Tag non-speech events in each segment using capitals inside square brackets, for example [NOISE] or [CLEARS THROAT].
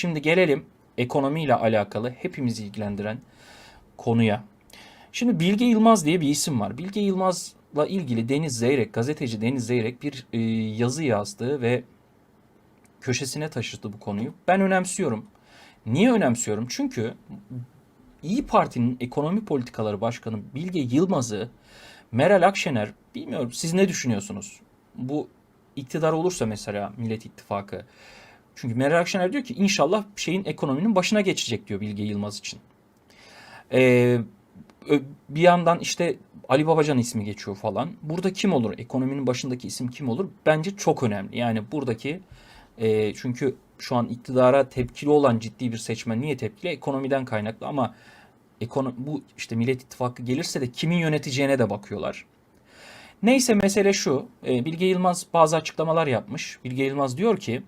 Şimdi gelelim ekonomiyle alakalı hepimizi ilgilendiren konuya. Şimdi Bilge Yılmaz diye bir isim var. Bilge Yılmaz'la ilgili Deniz Zeyrek, gazeteci Deniz Zeyrek bir e, yazı yazdı ve köşesine taşıdı bu konuyu. Ben önemsiyorum. Niye önemsiyorum? Çünkü İyi Parti'nin ekonomi politikaları başkanı Bilge Yılmaz'ı Meral Akşener bilmiyorum siz ne düşünüyorsunuz? Bu iktidar olursa mesela Millet İttifakı. Çünkü Meral Akşener diyor ki inşallah şeyin ekonominin başına geçecek diyor Bilge Yılmaz için. Ee, bir yandan işte Ali Babacan ismi geçiyor falan. Burada kim olur? Ekonominin başındaki isim kim olur? Bence çok önemli. Yani buradaki e, çünkü şu an iktidara tepkili olan ciddi bir seçmen niye tepkili? Ekonomiden kaynaklı ama ekonomi, bu işte Millet İttifakı gelirse de kimin yöneteceğine de bakıyorlar. Neyse mesele şu. e, Bilge Yılmaz bazı açıklamalar yapmış. Bilge Yılmaz diyor ki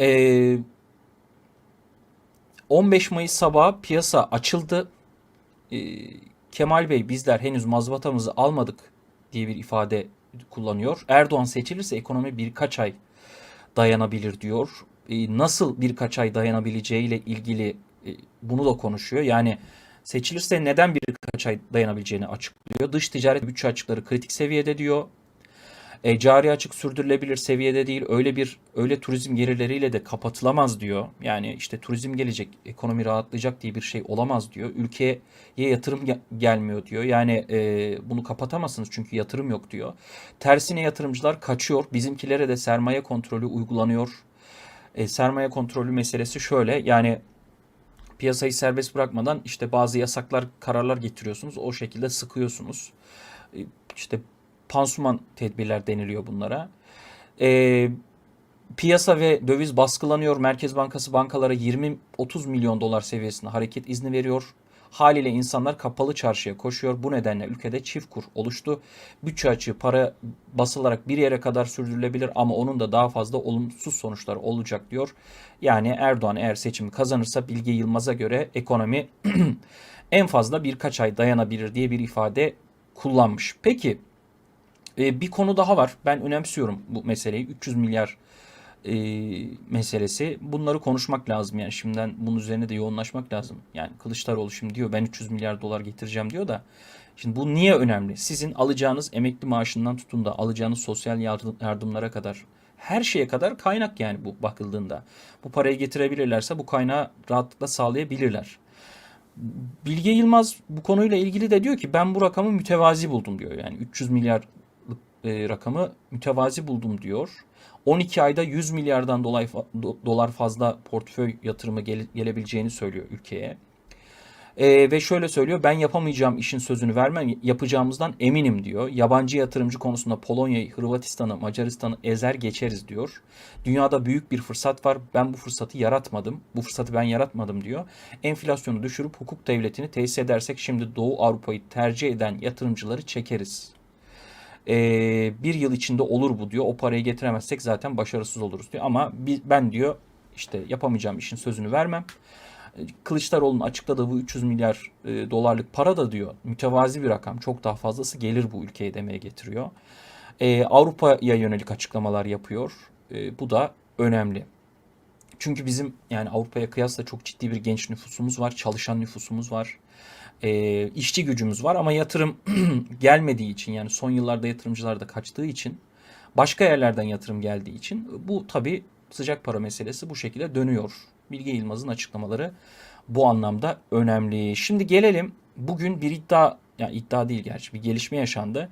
e, 15 Mayıs sabahı piyasa açıldı. E, Kemal Bey bizler henüz mazbatamızı almadık diye bir ifade kullanıyor. Erdoğan seçilirse ekonomi birkaç ay dayanabilir diyor. E, nasıl birkaç ay dayanabileceğiyle ilgili e, bunu da konuşuyor. Yani seçilirse neden birkaç ay dayanabileceğini açıklıyor. Dış ticaret bütçe açıkları kritik seviyede diyor. E, cari açık sürdürülebilir seviyede değil. Öyle bir öyle turizm gelirleriyle de kapatılamaz diyor. Yani işte turizm gelecek, ekonomi rahatlayacak diye bir şey olamaz diyor. Ülkeye yatırım ge- gelmiyor diyor. Yani e, bunu kapatamazsınız çünkü yatırım yok diyor. Tersine yatırımcılar kaçıyor. Bizimkilere de sermaye kontrolü uygulanıyor. E, sermaye kontrolü meselesi şöyle. Yani piyasayı serbest bırakmadan işte bazı yasaklar, kararlar getiriyorsunuz. O şekilde sıkıyorsunuz. E, İşte pansuman tedbirler deniliyor bunlara. E, piyasa ve döviz baskılanıyor. Merkez Bankası bankalara 20-30 milyon dolar seviyesinde hareket izni veriyor. Haliyle insanlar kapalı çarşıya koşuyor. Bu nedenle ülkede çift kur oluştu. Bütçe açığı para basılarak bir yere kadar sürdürülebilir ama onun da daha fazla olumsuz sonuçlar olacak diyor. Yani Erdoğan eğer seçimi kazanırsa Bilge Yılmaz'a göre ekonomi [CLEARS THROAT] en fazla birkaç ay dayanabilir diye bir ifade kullanmış. Peki e, bir konu daha var. Ben önemsiyorum bu meseleyi. 300 milyar e, meselesi. Bunları konuşmak lazım yani şimdiden bunun üzerine de yoğunlaşmak lazım. Yani Kılıçdaroğlu şimdi diyor ben 300 milyar dolar getireceğim diyor da şimdi bu niye önemli? Sizin alacağınız emekli maaşından tutun da alacağınız sosyal yardım- yardımlara kadar her şeye kadar kaynak yani bu bakıldığında. Bu parayı getirebilirlerse bu kaynağı rahatlıkla sağlayabilirler. Bilge Yılmaz bu konuyla ilgili de diyor ki ben bu rakamı mütevazi buldum diyor. Yani 300 milyarlık e, rakamı mütevazi buldum diyor. 12 ayda 100 milyardan dolayı do- dolar fazla portföy yatırımı gele- gelebileceğini söylüyor ülkeye. E, ve şöyle söylüyor ben yapamayacağım işin sözünü vermem yapacağımızdan eminim diyor. Yabancı yatırımcı konusunda Polonya'yı, Hırvatistan'ı, Macaristan'ı ezer geçeriz diyor. Dünyada büyük bir fırsat var. Ben bu fırsatı yaratmadım. Bu fırsatı ben yaratmadım diyor. Enflasyonu düşürüp hukuk devletini tesis edersek şimdi Doğu Avrupa'yı tercih eden yatırımcıları çekeriz. Ee, bir yıl içinde olur bu diyor. O parayı getiremezsek zaten başarısız oluruz diyor. Ama ben diyor işte yapamayacağım işin sözünü vermem. E, Kılıçdaroğlu'nun açıkladığı bu 300 milyar e, dolarlık para da diyor mütevazi bir rakam. Çok daha fazlası gelir bu ülkeye demeye getiriyor. E, Avrupa'ya yönelik açıklamalar yapıyor. E, bu da önemli. Çünkü bizim yani Avrupa'ya kıyasla çok ciddi bir genç nüfusumuz var, çalışan nüfusumuz var, e, işçi gücümüz var ama yatırım [CLEARS THROAT] gelmediği için yani son yıllarda yatırımcılar da kaçtığı için başka yerlerden yatırım geldiği için bu tabii sıcak para meselesi bu şekilde dönüyor. Bilge Yılmaz'ın açıklamaları bu anlamda önemli. Şimdi gelelim bugün bir iddia yani iddia değil gerçi bir gelişme yaşandı.